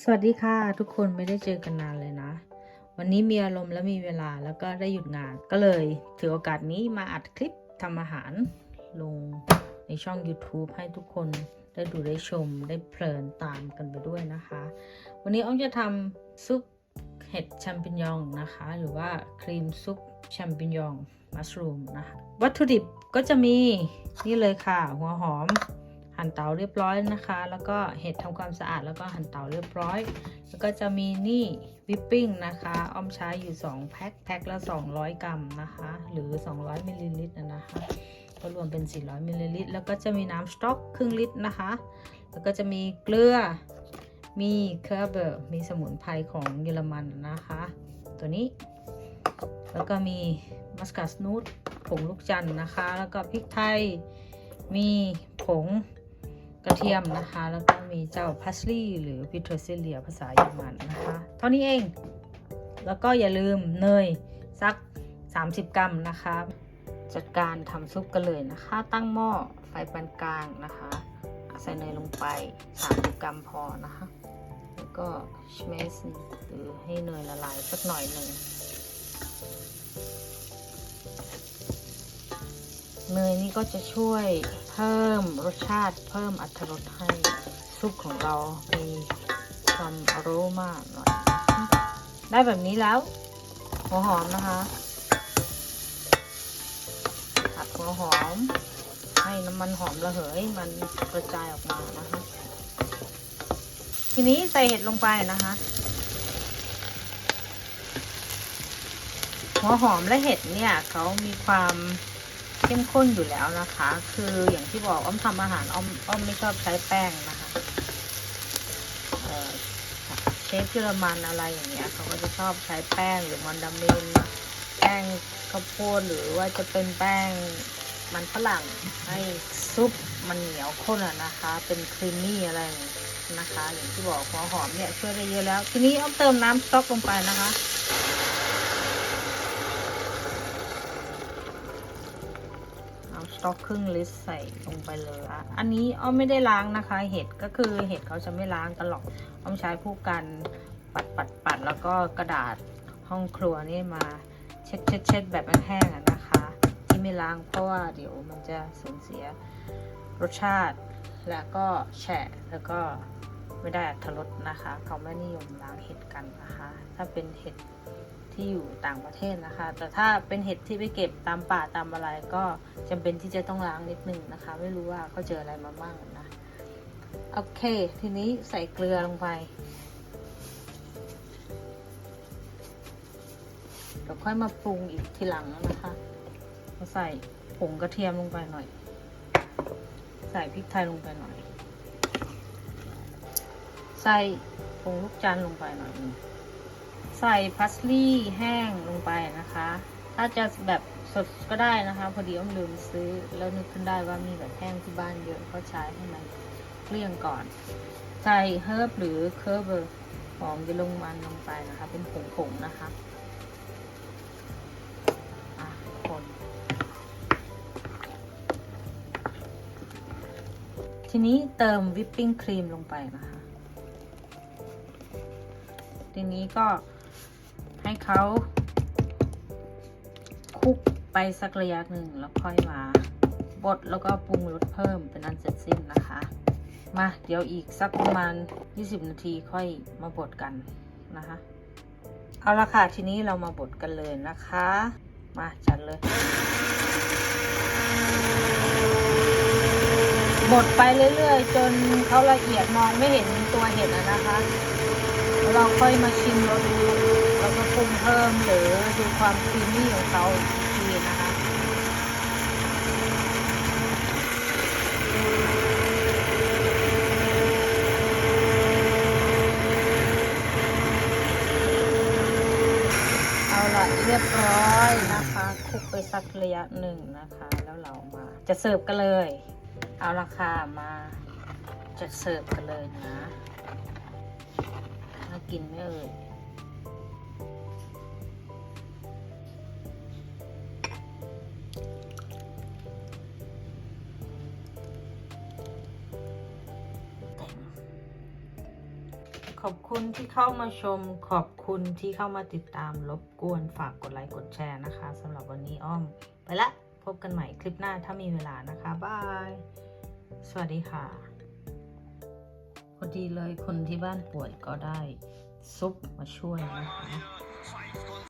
สวัสดีค่ะ ทุกคนไม่ได้เจอกันนานเลยนะ วันนี้มีอารมณ์และมีเวลาแล้วก็ได้หยุดงานก็เลยถือโอกาสนี้มาอัดคลิปทำอาหารลงในช่อง YouTube ให้ทุกคนได้ดูได้ชมได้เพลินตามกันไปด้วยนะคะ วันนี้อ้อมจะทำซุปเห็ดแชมปิญญองนะคะ หรือว่าครีมซุปแชมปิญญองมัสรูมนะคะวัตถุดิบก็จะมีนี่เลยค่ะ หัวหอม หั่นเตาเรียบร้อยนะคะ แล้วก็เห็ดทำความสะอาดแล้วก็หั่นเตาเรียบร้อย แล้วก็จะมีนี่วิปปิ้งนะคะอ้อมใช้อยู่2แพ็คแพ็คละ 200 กรัมนะคะ หรือ 200มิลลิลิตรนะคะก็รวมเป็น 400มิลลิลิตรแล้วก็จะมีน้ำสต๊อกครึ่งลิตรนะคะ แล้วก็จะมีเกลือ มีเคอร์เบอร์มีสมุนไพรของเยอรมันนะคะ ตัวนี้ แล้วก็มีมัสกัสนูตผงลูกจันทร์นะคะ แล้วก็พริกไทย มีผง กระเทียมนะคะ แล้วก็มีเจ้าพัสลีหรือพิเทอร์ซิเลียภาษาเยอรมันนะคะ เท่านี้เอง แล้วก็อย่าลืมเนยสัก 30 กรัมนะคะ จัดการทำซุปกันเลยนะคะ ตั้งหม้อไฟปานกลางนะคะ ใส่เนยลงไป 30 กรัมพอนะคะ แล้วก็ชเมสหรือให้เนยละลายสักหน่อยหนึ่ง เนยนี่ก็จะช่วยเพิ่มรสชาติเพิ่มอรรถรสให้ซุปของเรามีความอโรมาหน่อยได้แบบนี้แล้ว หัวหอมนะคะผัดหัวหอม ให้น้ำมันหอมระเหยมันกระจายออกมานะคะ ทีนี้ใส่เห็ดลงไปนะคะหัวหอมและเห็ดเนี่ยเขามีความ เข้มข้นอยู่แล้วนะคะ คืออย่างที่บอกอ้อมทำอาหารอ้อมอ้อมไม่ชอบใช้แป้งนะคะเออเชฟเยอรมันอะไรอย่างเงี้ยเขาก็จะชอบใช้แป้งหรือมันดามินแป้งข้าวโพดหรือว่าจะเป็นแป้งมันฝรั่งให้ซุปมันเหนียวข้นอะนะคะ เป็นครีมมี่อะไรนะคะ อย่างที่บอกหัวหอมเนี่ยช่วยได้เยอะแล้ว ทีนี้อ้อมเติมน้ำสต๊อกลงไปนะคะ เอาส ต๊อกครึ่งลิตรใส่ลงไปเลย อันนี้อ้อมไม่ได้ล้างนะคะ เห็ดก็คือเห็ดเขาจะไม่ล้างกันหรอกอ้อมใช้ผู้กันปัดปัดปัดแล้วก็กระดาษห้องครัวนี่มาเช็ดเช็ดเช็ดแบบแห้งๆนะคะ ที่ไม่ล้างเพราะว่าเดี๋ยวมันจะสูญเสียรสชาติ แล้วก็แฉะแล้วก็ไม่ได้อรรถรสนะคะ เขาไม่นิยมล้างเห็ดกันนะคะ ถ้าเป็นเห็ด ที่อยู่ต่างประเทศนะคะ แต่ถ้าเป็นเห็ดที่ไปเก็บตามป่าตามอะไรก็จำเป็นที่จะต้องล้างนิดนึงนะคะ ไม่รู้ว่าเขาเจออะไรมาบ้างนะ โอเค ทีนี้ใส่เกลือลงไปเดี๋ยวค่อยมาปรุงอีกทีหลังนะคะเราใส่ผงกระเทียมลงไปหน่อย ใส่พริกไทยลงไปหน่อย ใส่ผงลูกจันทร์ลงไปหน่อยนึง ใส่พัสลีย์แห้งลงไปนะคะ ถ้าจะแบบสดก็ได้นะคะ พอดีอ้อมลืมซื้อ แล้วนึกขึ้นได้ว่ามีแบบแห้งที่บ้านเยอะก็ใช้ให้มันเกลี้ยงก่อน ใส่เฮิร์บหรือเคอร์เบอร์หอมจะลงมันลงไปนะคะ เป็นผงๆนะคะอะคนทีนี้เติมวิปปิ้งครีมลงไปนะคะ ทีนี้ก็ ให้เขาคลุกไปสักระยะหนึ่งแล้วค่อยมาบดแล้วก็ปรุงรสเพิ่มเป็นอันเสร็จสิ้นนะคะ มาเดี๋ยวอีกสักประมาณ 20 นาทีค่อยมาบดกันนะคะ เอาละค่ะทีนี้เรามาบดกันเลยนะคะ มาจัดเลย บดไปเรื่อยๆ จนเขาละเอียดมองไม่เห็นตัวเห็ดนะคะ เราค่อยมาชิมรสดู แล้วก็ปรุงเพิ่มหรือดูความครีมมี่ของเขาอีกทีนะคะเอาละเรียบร้อยนะคะคลุกไปสักระยะหนึ่งนะคะ แล้วเรามาจะเสิร์ฟกันเลย เอาละค่ะมาจะเสิร์ฟกันเลยนะน่ากินไหมเอ่ย ขอบคุณที่เข้ามาชม ขอบคุณที่เข้ามาติดตามรบกวนฝากกดไลค์กดแชร์นะคะสำหรับวันนี้อ้อม ไปละ พบกันใหม่คลิปหน้าถ้ามีเวลานะคะบาย สวัสดีค่ะ พอดีเลยคนที่บ้านป่วยก็ได้ซุปมาช่วยนะคะ